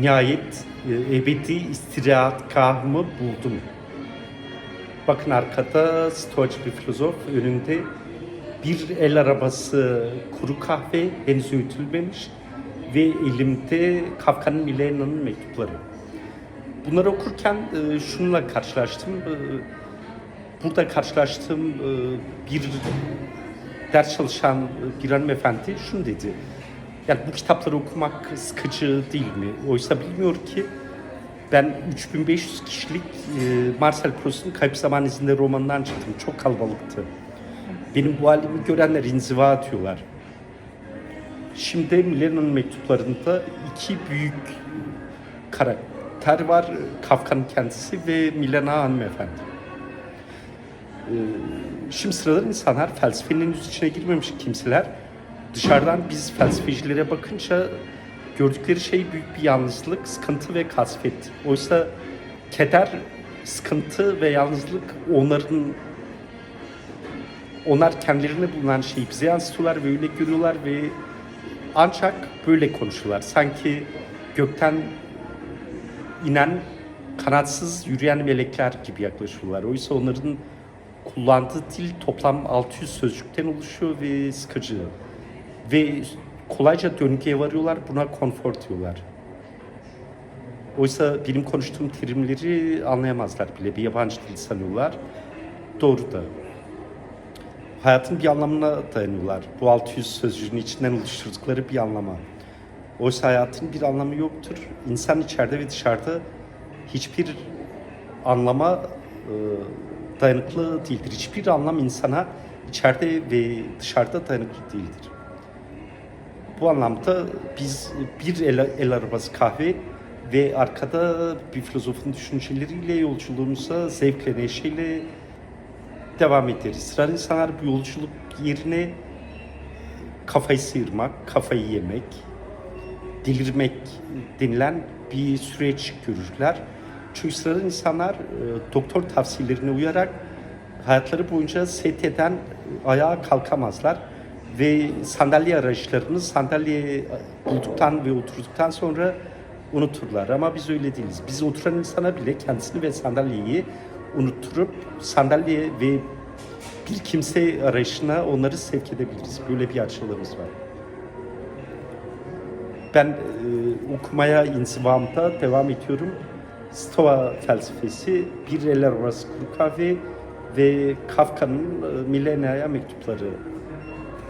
Nihayet e, ebedi istirahatgahımı buldum. Bakın arkada stoacı bir filozof, önünde bir el arabası kuru kahve henüz öğütülmemiş ve elimde Kafka'nın Milena'nın mektupları. Bunları okurken e, şununla karşılaştım. E, burada karşılaştığım e, bir ders çalışan bir hanımefendi şunu dedi. Yani bu kitapları okumak sıkıcı değil mi? Oysa bilmiyor ki ben 3500 kişilik e, Marcel Proust'un Kayıp Zaman İzinde romanından çıktım. Çok kalabalıktı. Benim bu halimi görenler inziva atıyorlar. Şimdi Milena'nın mektuplarında iki büyük karakter var. Kafka'nın kendisi ve Milena hanımefendi. Ee, Şimdi sıradan insanlar felsefenin içine girmemiş kimseler dışarıdan biz felsefecilere bakınca gördükleri şey büyük bir yalnızlık, sıkıntı ve kasvet. Oysa keder, sıkıntı ve yalnızlık onların onlar kendilerine bulunan şeyi bize yansıtıyorlar ve öyle görüyorlar ve ancak böyle konuşuyorlar. Sanki gökten inen kanatsız yürüyen melekler gibi yaklaşıyorlar. Oysa onların kullandığı dil toplam 600 sözcükten oluşuyor ve sıkıcı. Ve kolayca döngüye varıyorlar, buna konfor diyorlar. Oysa benim konuştuğum terimleri anlayamazlar bile, bir yabancı dil sanıyorlar. Doğru da. Hayatın bir anlamına dayanıyorlar. Bu 600 sözcüğün içinden oluşturdukları bir anlama. Oysa hayatın bir anlamı yoktur. İnsan içeride ve dışarıda hiçbir anlama e, dayanıklı değildir. Hiçbir anlam insana içeride ve dışarıda dayanıklı değildir. Bu anlamda biz bir el, el arabası kahve ve arkada bir filozofun düşünceleriyle yolculuğumuza zevkle, neşeyle devam ederiz. Sıra insanlar bu yolculuk yerine kafayı sıyırmak, kafayı yemek, delirmek denilen bir süreç görürler. Çünkü sıradan insanlar e, doktor tavsiyelerine uyarak hayatları boyunca ST'den ayağa kalkamazlar ve sandalye arayışlarını sandalye bulduktan ve oturduktan sonra unuturlar. Ama biz öyle değiliz. Biz oturan insana bile kendisini ve sandalyeyi unutturup sandalye ve bir kimse arayışına onları sevk edebiliriz. Böyle bir açılımız var. Ben e, okumaya inzivamda devam ediyorum. Stoa felsefesi, bir eller arası kuru kahve ve Kafka'nın e, Milena'ya mektupları.